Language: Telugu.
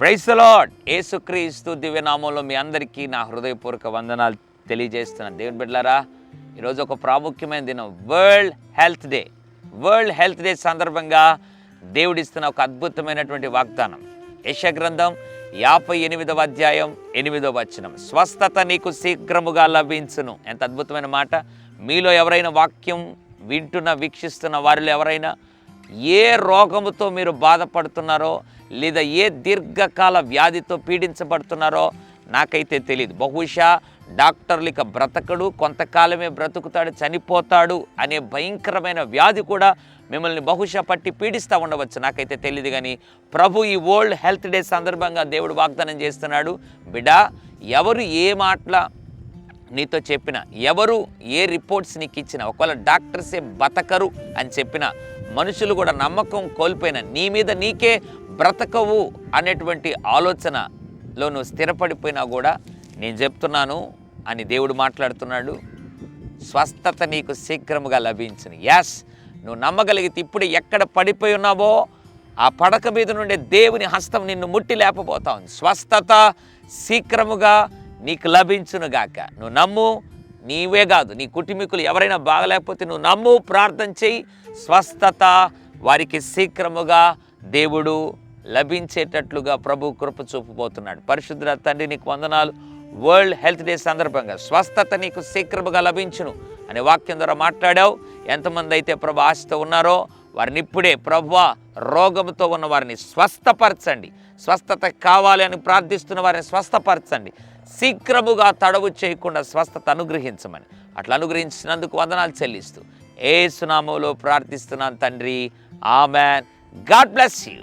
ప్రైస్ లాడ్ ఏసుక్రీస్తు దివ్యనామంలో మీ అందరికీ నా హృదయపూర్వక వందనాలు తెలియజేస్తున్న దేవుని బిడ్డలారా ఈరోజు ఒక ప్రాముఖ్యమైన దినం world health day world health day సందర్భంగా దేవుడిస్తున్న ఒక అద్భుతమైనటువంటి వాగ్దానం. యశ గ్రంథం యాభై ఎనిమిదవ అధ్యాయం ఎనిమిదవ వచనం. స్వస్థత నీకు శీఘ్రముగా లభించును. ఎంత అద్భుతమైన మాట. మీలో ఎవరైనా వాక్యం వింటున్న వీక్షిస్తున్న వారిలో ఎవరైనా ఏ రోగముతో మీరు బాధపడుతున్నారో లేదా ఏ దీర్ఘకాల వ్యాధితో పీడించబడుతున్నారో నాకైతే తెలియదు బహుశా డాక్టర్లు ఇక బ్రతకడు కొంతకాలమే బ్రతుకుతాడు చనిపోతాడు అనే భయంకరమైన వ్యాధి కూడా మిమ్మల్ని బహుశా పట్టి పీడిస్తూ ఉండవచ్చు. నాకైతే తెలియదు కానీ ప్రభు ఈ వరల్డ్ హెల్త్ డే సందర్భంగా దేవుడు వాగ్దానం చేస్తున్నాడు. బిడా ఎవరు ఏ మాటల నీతో చెప్పిన ఎవరు ఏ రిపోర్ట్స్ నీకు ఇచ్చిన ఒకవేళ డాక్టర్సే బతకరు అని చెప్పిన మనుషులు కూడా నమ్మకం కోల్పోయిన నీ మీద నీకే బ్రతకవు అనేటువంటి ఆలోచనలో నువ్వు స్థిరపడిపోయినా కూడా నేను చెప్తున్నాను అని దేవుడు మాట్లాడుతున్నాడు. స్వస్థత నీకు శీఘ్రముగా లభించును యాస్ నువ్వు నమ్మగలిగితే ఇప్పుడు ఎక్కడ పడిపోయి ఉన్నావో ఆ పడక మీద నుండే దేవుని హస్తం నిన్ను ముట్టి లేపబోతా ఉంది. స్వస్థత శీఘ్రముగా నీకు లభించునుగాక నువ్వు నమ్ము నీవే కాదు నీ కుటుంబీకులు ఎవరైనా బాగలేకపోతే నువ్వు నమ్ము ప్రార్థన చేయి. స్వస్థత వారికి శీఘ్రముగా దేవుడు లభించేటట్లుగా ప్రభు కృప చూపబోతున్నాడు. పరిశుద్ధ తండ్రి నీకు వందనాలు. వరల్డ్ హెల్త్ డే సందర్భంగా స్వస్థత నీకు శీఘ్రముగా లభించును అనే వాక్యం ద్వారా మాట్లాడావు. ఎంతమంది అయితే ప్రభు ఆశతో ఉన్నారో వారిని ఇప్పుడే ప్రభు రోగంతో ఉన్న వారిని స్వస్థపరచండి. స్వస్థత కావాలి అని ప్రార్థిస్తున్న వారిని స్వస్థపరచండి. శీఘ్రముగా తడవు చేయకుండా స్వస్థత అనుగ్రహించమని. అట్లా అనుగ్రహించినందుకు వందనాలు చెల్లిస్తూ ఏ సునామంలో ప్రార్థిస్తున్నాను తండ్రి. Amen God bless you